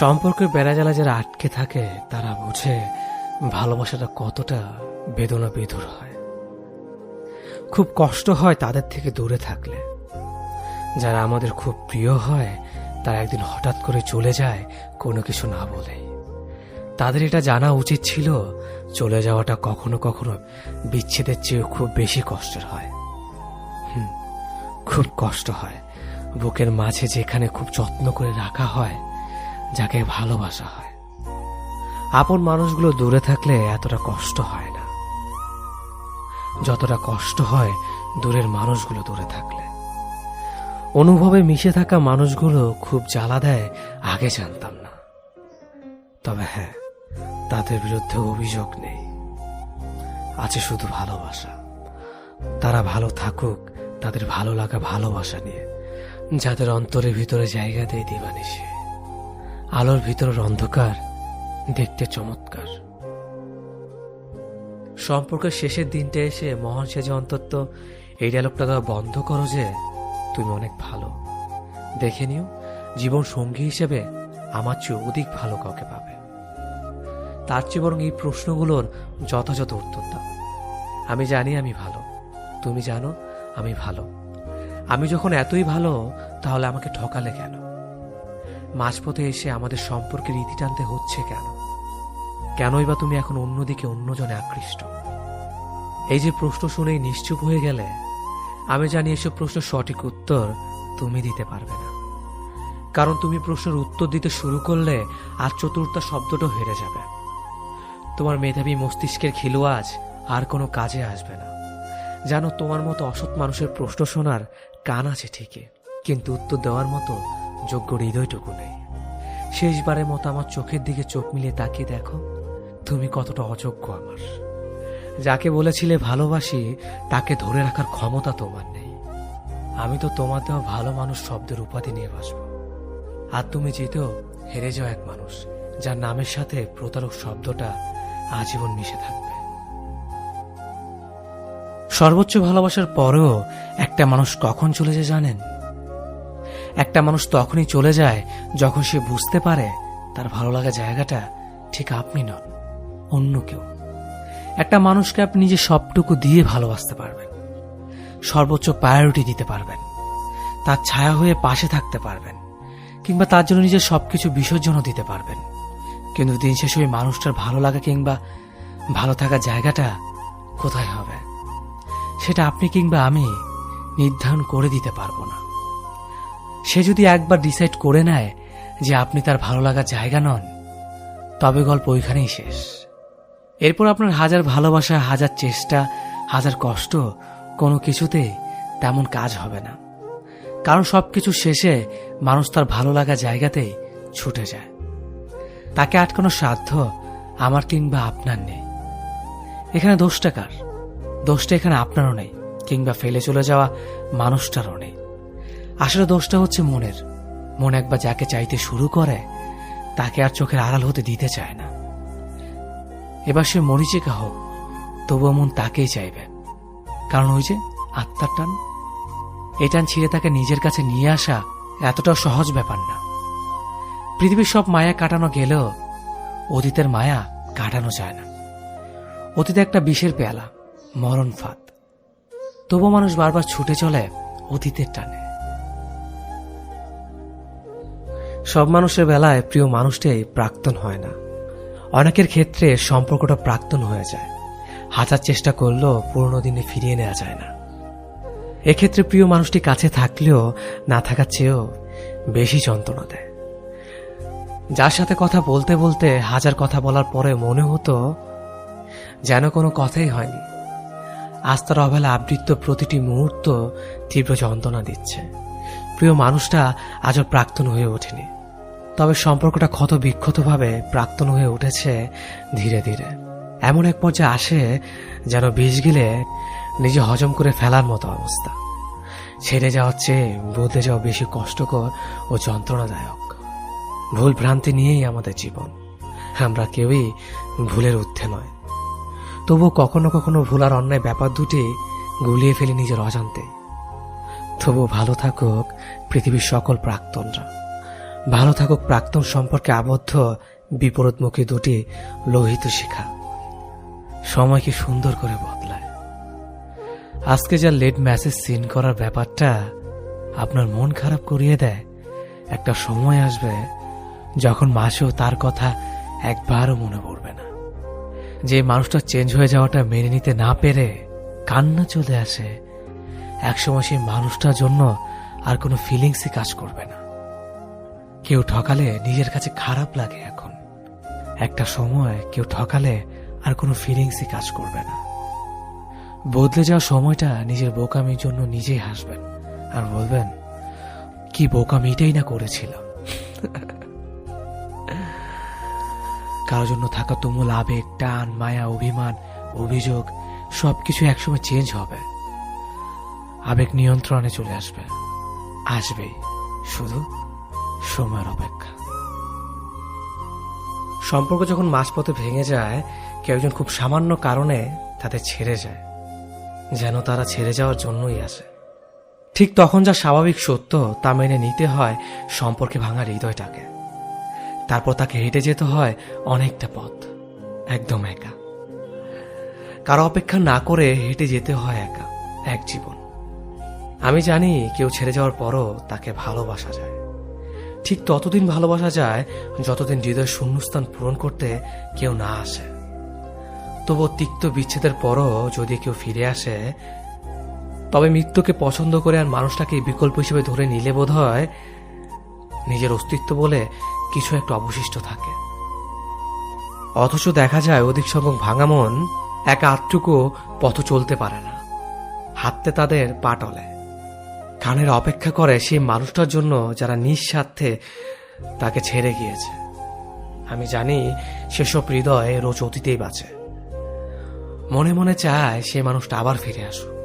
সম্পর্কের বেড়াজালা যারা আটকে থাকে, তারা বুঝে ভালোবাসাটা কতটা বেদনা বিধুর হয়। খুব কষ্ট হয় তাদের থেকে দূরে থাকলে। যারা আমাদের খুব প্রিয় হয়, তারা একদিন হঠাৎ করে চলে যায় কোনো কিছু না বলেই। তাদের এটা জানা উচিত ছিল, চলে যাওয়াটা কখনো কখনো বিচ্ছেদের চেয়ে খুব বেশি কষ্টের হয়। খুব কষ্ট হয়। বুকের মাঝে যেখানে খুব যত্ন করে রাখা হয় যাকে ভালোবাসা হয়। আপন মানুষগুলো দূরে থাকলে এতটা কষ্ট হয় না। যতটা কষ্ট হয় দূরের মানুষগুলো দূরে থাকলে। অনুভবে মিশে থাকা মানুষগুলো খুব জ্বালা দেয়, আগে জানতাম না। তবে হ্যাঁ তাদের বিরুদ্ধে অভিযোগ নেই। আছে শুধু ভালোবাসা। তারা ভালো থাকুক, তাদের ভালো লাগা ভালোবাসা নিয়ে। যাদের অন্তরের ভিতরে জায়গা দেয় দিবানিসে আলোর ভিতরের অন্ধকার দেখতে চমৎকার। সম্পর্কের শেষের দিনটা এসে মহান সেজে অন্তত এই ডায়লগটা দেওয়া বন্ধ করো যে তুমি অনেক ভালো। দেখে নিও, জীবন সঙ্গী হিসেবে আমার চেয়ে অধিক ভালো কাউকে পাবে। তার চেয়ে বরং এই প্রশ্নগুলোর যথাযথ উত্তর দাও আমি জানি আমি ভালো। তুমি জানো আমি ভালো। আমি যখন এতই ভালো, তাহলে আমাকে ঠকালে কেন? মাঝপথে এসে আমাদের সম্পর্কের ইতি টানতে হচ্ছে কেন? কেনই বা তুমি এখন অন্যদিকে অন্যজনে আকৃষ্ট? এই যে প্রশ্ন শুনেই নিশ্চুপ হয়ে গেলে, আমি জানি এসব প্রশ্ন সঠিক উত্তর তুমি দিতে পারবে না। কারণ তুমি প্রশ্নের উত্তর দিতে শুরু করলে আর চতুর্থ শব্দটা হেরে যাবে। তোমার মেধাবী মস্তিষ্কের খিলুয়াজ আর কোনো কাজে আসবে না। জানো তোমার মতো অসৎ মানুষের প্রশ্ন শোনার কান আছে ঠিকই, কিন্তু উত্তর দেওয়ার মতো যোগ্য হৃদয়টুকু নেই। শেষবারের মতো আমার চোখের দিকে চোখ মিলিয়ে তাকিয়ে দেখো, তুমি কতটা অযোগ্য আমার। যাকে বলেছিলে ভালোবাসি, তাকে ধরে রাখার ক্ষমতা তোমার নেই। আমি তো তোমার দেওয়া ভালো মানুষ শব্দের উপাধি নিয়ে বাসবো। আর তুমি যেতেও হেরে যাও এক মানুষ, যার নামের সাথে প্রতারক শব্দটা আজীবন মিশে থাকবে। সর্বোচ্চ ভালোবাসার পরেও একটা মানুষ কখন চলে যায় জানেন? একটা মানুষ তখনই চলে যায় যখন সে বুঝতে পারে তার ভালো লাগা জায়গাটা ঠিক আপনি নন, অন্য কেউ। একটা মানুষকে আপনি নিজের সবটুকু দিয়ে ভালোবাসতে পারবেন। সর্বোচ্চ প্রায়োরিটি দিতে পারবেন। তার ছায়া হয়ে পাশে থাকতে পারবেন। কিংবা তার জন্য নিজের সবকিছু বিসর্জনও দিতে পারবেন। কিন্তু দিন শেষে ওই মানুষটার ভালো লাগা কিংবা ভালো থাকা জায়গাটা কোথায় হবে? সেটা আপনি কিংবা আমি নির্ধারণ করে দিতে পারব না। সে যদি একবার ডিসাইড করে নেয় যে আপনি তার ভালো লাগার জায়গা নন, তবে গল্প ওইখানেই শেষ। এরপর আপনার হাজার ভালোবাসা, হাজার চেষ্টা, হাজার কষ্ট, কোনো কিছুতে তেমন কাজ হবে না। কারণ সবকিছু শেষে মানুষ তার ভালো লাগা জায়গাতেই ছুটে যায়। তাকে আটকানোর সাধ্য আমার কিংবা আপনার নেই। এখানে দোষটা কার? দোষটা এখানে আপনারও নেই, কিংবা ফেলে চলে যাওয়া মানুষটারও নেই। আসলে দোষটা হচ্ছে মনের। মন একবার যাকে চাইতে শুরু করে, তাকে আর চোখের আড়াল হতে দিতে চায় না। এবার সে মরিচিকা হোক, তবুও মন তাকেই চাইবে। কারণ ওই যে আত্মার টান, এই টান ছিঁড়ে তাকে নিজের কাছে নিয়ে আসা এতটাও সহজ ব্যাপার না। পৃথিবীর সব মায়া কাটানো গেলেও অতীতের মায়া কাটানো যায় না। অতীতে একটা বিষের পেয়ালা, মরণ ফাঁদ। তবু মানুষ বারবার ছুটে চলে অতীতের টানে। সব মানুষের বেলায় প্রিয় মানুষটাই প্রাক্তন হয় না। অনেকের ক্ষেত্রে সম্পর্কটা প্রাক্তন হয়ে যায়। হাজার চেষ্টা করলেও পুরনো দিনে ফিরিয়ে নেওয়া যায় না। এক্ষেত্রে প্রিয় মানুষটি কাছে থাকলেও না থাকার চেয়েও বেশি যন্ত্রণা দেয়। যার সাথে কথা বলতে বলতে হাজার কথা বলার পরে মনে হতো যেন কোনো কথাই হয়নি। আজ তার অবেলা আবৃত্ত প্রতিটি মুহূর্ত তীব্র যন্ত্রণা দিচ্ছে। প্রিয় মানুষটা আজও প্রাক্তন হয়ে ওঠেনি। তবে সম্পর্কটা ক্ষত বিক্ষতভাবে প্রাক্তন হয়ে উঠেছে ধীরে ধীরে। এমন এক পর্যায়ে আসে যেন বিষ গিলে নিজে হজম করে ফেলার মতো অবস্থা। ছেড়ে যাওয়ার চেয়ে বদলে যাওয়া বেশি কষ্টকর ও যন্ত্রণাদায়ক। ভুল ভ্রান্তি নিয়েই আমাদের জীবন। আমরা কেউই ভুলের ঊর্ধ্বে নয়। তবু কখনো কখনো ভুল আর অন্যায় ব্যাপার দুটি গুলিয়ে ফেলি নিজের অজান্তে। তবু ভালো থাকুক পৃথিবীর সকল প্রাক্তনরা। ভালো থাকুক প্রাক্তন সম্পর্কে আবদ্ধ, বিপরীতমুখী দুটি লোহিত শিখা। সময় কি সুন্দর করে বদলায়। আজকে যা লেট ম্যাসেজ সিন করার ব্যাপারটা আপনার মন খারাপ করিয়ে দেয়। একটা সময় আসবে যখন মাসেও তার কথা একবারও মনে পড়বে না। যে মানুষটা চেঞ্জ হয়ে যাওয়াটা মেনে নিতে না পেরে কান্না চলে আসে। একসময় সেই মানুষটার জন্য আর কোনো ফিলিংসই কাজ করবে না। কেউ ঠকালে নিজের কাছে খারাপ লাগে এখন। একটা সময় কেউ ঠকালে আর কোনো ফিলিংসই কাজ করবে না। বদলে যাওয়া সময়টা নিজের বোকামির জন্য নিজেই হাসবেন আর বলবেন, কি বোকামিটাই না করেছিলাম। কারোর জন্য থাকা তুমুল আবেগ, টান, মায়া, অভিমান, অভিযোগ, সবকিছু একসময় চেঞ্জ হবে। আবেগ নিয়ন্ত্রণে চলে আসবে। আসবেই, শুধু সময়ের অপেক্ষা। সম্পর্ক যখন মাঝপথে ভেঙে যায়, কেউ একজন খুব সামান্য কারণে তাদের ছেড়ে যায়, যেন তারা ছেড়ে যাওয়ার জন্যই আসে। ঠিক তখন যা স্বাভাবিক সত্য, তা মেনে নিতে হয় সম্পর্কে ভাঙা হৃদয়টাকে। তারপর তাকে হেঁটে যেতে হয় অনেকটা পথ, একদম একা। কারও অপেক্ষা না করে হেঁটে যেতে হয় একা, এক জীবন। আমি জানি কেউ ছেড়ে যাওয়ার পরও তাকে ভালোবাসা যায়। ঠিক ততদিন ভালোবাসা যায় যতদিন হৃদয় শূন্যস্থান পূরণ করতে কেউ না আসে। তবু তিক্ত বিচ্ছেদের পরও যদি কেউ ফিরে আসে, তবে মৃত্যুকে পছন্দ করে আর মানুষটাকে বিকল্প হিসেবে ধরে নিলে বোধ হয় নিজের অস্তিত্ব বলে কিছু একটা অবশিষ্ট থাকে। অথচ দেখা যায় অধিক সংখ্যক ভাঙা মন একা আত্মটুকু পথ চলতে পারে না। হাঁটতে তাদের পা টলে। কানের অপেক্ষা করে সেই মানুষটার জন্য যারা নিঃস্বার্থে তাকে ছেড়ে গিয়েছে। আমি জানি সেসব হৃদয় রোজ অতীতেই বাঁচে। মনে মনে চায় সে মানুষটা আবার ফিরে আসুক।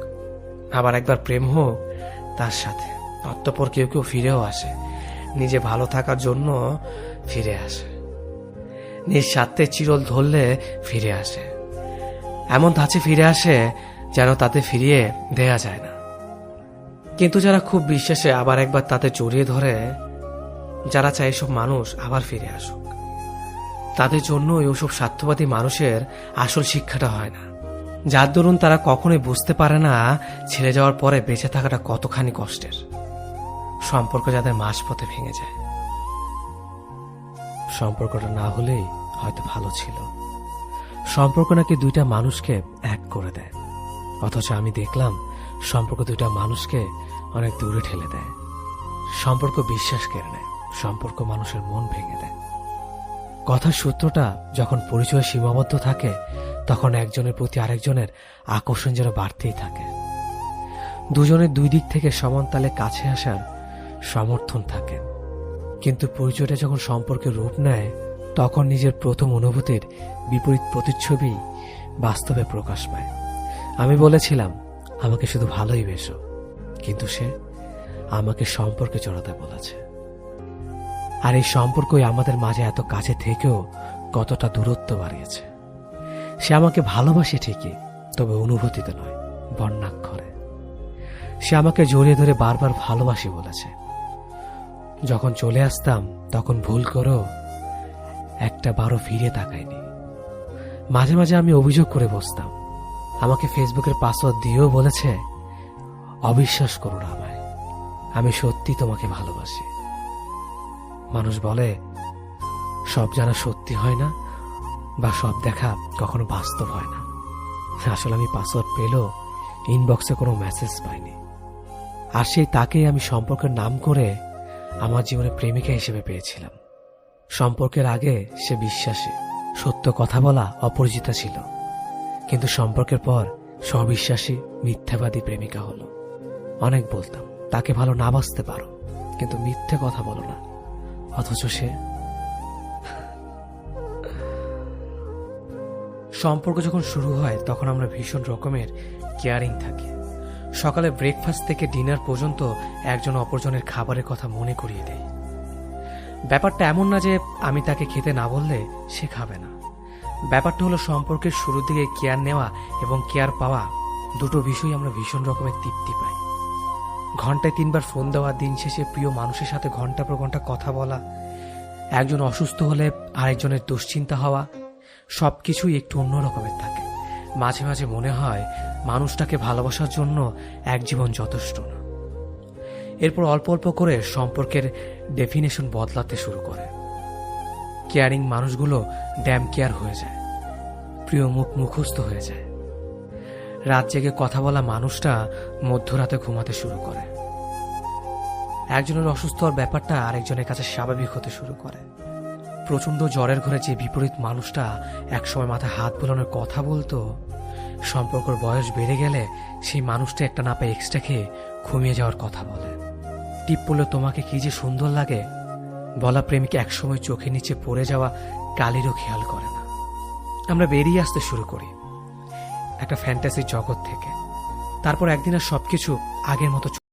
আবার একবার প্রেম হোক তার সাথে। অতঃপর কেউ কেউ ফিরেও আসে। নিজে ভালো থাকার জন্য ফিরে আসে। নিজ স্বার্থে চিরল ধরলে ফিরে আসে। এমন ধাঁচে ফিরে আসে যেন তাতে ফিরিয়ে দেয়া যায় না। কিন্তু যারা খুব বিশ্বাসে আবার একবার তাতে জড়িয়ে ধরে, যারা চায় এসব মানুষ আবার ফিরে আসুক। তাদের জন্য ওসব স্বার্থবাদী মানুষের আসল শিক্ষাটা হয় না। যার দরুন তারা কখনোই বুঝতে পারে না ছেড়ে যাওয়ার পরে বেঁচে থাকাটা কতখানি কষ্টের। সম্পর্ক যাদের মাঝপথে ভেঙে যায়। সম্পর্কটা না হলেই হয়তো ভালো ছিল। সম্পর্ক নাকি দুইটা মানুষকে এক করে দেয়। অথচ আমি দেখলাম সম্পর্ক দুইটা মানুষকে অনেক দূরে ঠেলে দেয়। সম্পর্ক বিশ্বাস কেড়ে নেয়। সম্পর্ক মানুষের মন ভেঙে দেয়। কথার সূত্রটা যখন পরিচয় সীমাবদ্ধ থাকে, তখন একজনের প্রতি আরেকজনের আকর্ষণ যেন বাড়তেই থাকে। দুজনের দুই দিক থেকে সমান তালে কাছে আসার সমর্থন থাকে। কিন্তু পরিচয়টা যখন সম্পর্কে রূপ নেয়, তখন নিজের প্রথম অনুভূতির বিপরীত প্রতিচ্ছবি বাস্তবে প্রকাশ পায়। আমি বলেছিলাম, আমাকে শুধু ভালোই বেসো। কিন্তু সে আমাকে সম্পর্কে জড়াতে বলেছে। আর এই সম্পর্কই আমাদের মাঝে এত কাছে থেকেও কতটা দূরত্ব বাড়িয়েছে। সে আমাকে ভালোবাসে ঠিকই, তবে অনুভূতিতে নয়, বর্ণাক্ষরে। সে আমাকে জড়িয়ে ধরে বারবার ভালোবাসি বলেছে। যখন চলে আসতাম, তখন ভুল করেও একটা বারো ফিরে তাকায়নি মাঝে মাঝে আমি অভিযোগ করে বসতাম। আমাকে ফেসবুকের পাসওয়ার্ড দিয়েও বলেছে অবিশ্বাস করো না আমায়। আমি সত্যি তোমাকে ভালোবাসি। মানুষ বলে, সব জানা সত্যি হয় না, বা সব দেখা কখনো বাস্তব হয় না। আসলে আমি পাসওয়ার্ড পেলেও ইনবক্সে কোনো মেসেজ পাইনি। আর সেই তাকেই আমি সম্পর্কের নাম করে আমার জীবনে প্রেমিকা হিসেবে পেয়েছিলাম। সম্পর্কের আগে সে বিশ্বাসী, সত্য কথা বলা অপরিচিতা ছিল। কিন্তু সম্পর্কের পর স্ববিশ্বাসী মিথ্যাবাদী প্রেমিকা হলো। অনেক বলতাম, তাকে ভালো না বাঁচতে পারো। কিন্তু মিথ্যে কথা বলো না। অথচ সে সম্পর্ক যখন শুরু হয়, তখন আমরা ভীষণ রকমের কেয়ারিং থাকি। সকালে ব্রেকফাস্ট থেকে ডিনার পর্যন্ত একজন অপরজনের খাবারের কথা মনে করিয়ে দেয় ব্যাপারটা এমন না যে আমি তাকে খেতে না বললে সে খাবে না। ব্যাপারটা হলো সম্পর্কের শুরুর দিকে কেয়ার নেওয়া এবং কেয়ার পাওয়া, দুটো বিষয় আমরা ভীষণ রকমের তৃপ্তি পাই। ঘন্টায় তিনবার ফোন দেওয়া, দিন শেষে প্রিয় মানুষের সাথে ঘণ্টা পর ঘণ্টা কথা বলা, একজন অসুস্থ হলে আরেকজনের দুশ্চিন্তা হওয়া, সবকিছুই একটু অন্য রকমের থাকে। মাঝে মাঝে মনে হয় মানুষটাকে ভালোবাসার জন্য এক জীবন যথেষ্ট না। এরপর অল্প অল্প করে সম্পর্কের ডেফিনেশন বদলাতে শুরু করে। কেয়ারিং মানুষগুলো ড্যাম কেয়ার হয়ে যায়। প্রিয় মুখ মুখস্থ হয়ে যায়। রাত জেগে কথা বলা মানুষটা মধ্যরাতে ঘুমাতে শুরু করে। একজনের অসুস্থ হওয়ার ব্যাপারটা আরেকজনের কাছে স্বাভাবিক হতে শুরু করে। প্রচণ্ড জ্বরের ঘরে যে বিপরীত মানুষটা একসময় মাথায় হাত বোলানোর কথা বলতো, সম্পর্কের বয়স বেড়ে গেলে সেই মানুষটা একটা না পেয়ে এক্সট্রা খেয়ে ঘুমিয়ে যাওয়ার কথা বলে। টিপ পড়লে তোমাকে কি যে সুন্দর লাগে? বলা প্রেমিক একসময় চোখে নিচে পড়ে যাওয়া কালিরও খেয়াল করে না। আমরা বেরিয়ে আসতে শুরু করি। একটা ফ্যান্টাসি জগৎ থেকে। তারপর একদিন আর সবকিছু আগের মতো